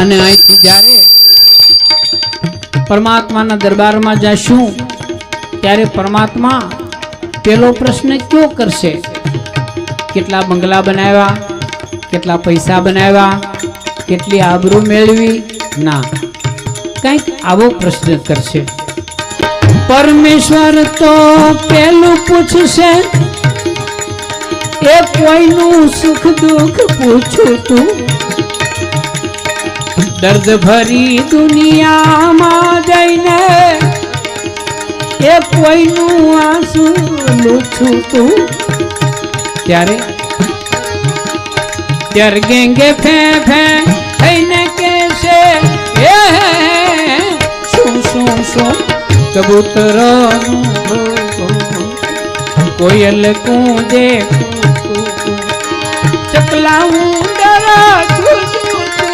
અને અહીંથી જ્યારે પરમાત્માના દરબારમાં જશું, ત્યારે પરમાત્મા પેલો પ્રશ્ન કયો કરશે? કેટલા બંગલા બનાવ્યા? કેટલા પૈસા બનાવ્યા? કેટલી આબરૂ મેળવી? ના, કંઈક આવો પ્રશ્ન કરશે. પરમેશ્વર તો પેલું પૂછશે, એ કોઈનું સુખ દુઃખ પૂછું તું? દર્દ ભરી દુનિયામાં જઈને એ કોઈનું આંસુ લૂછું તું. ત્યારે ત્યારે ગેંગે ફે ફે થઈને કહેશે, એ, શું શું શું? કબૂતર કોયલ કુંજે ચકલાવું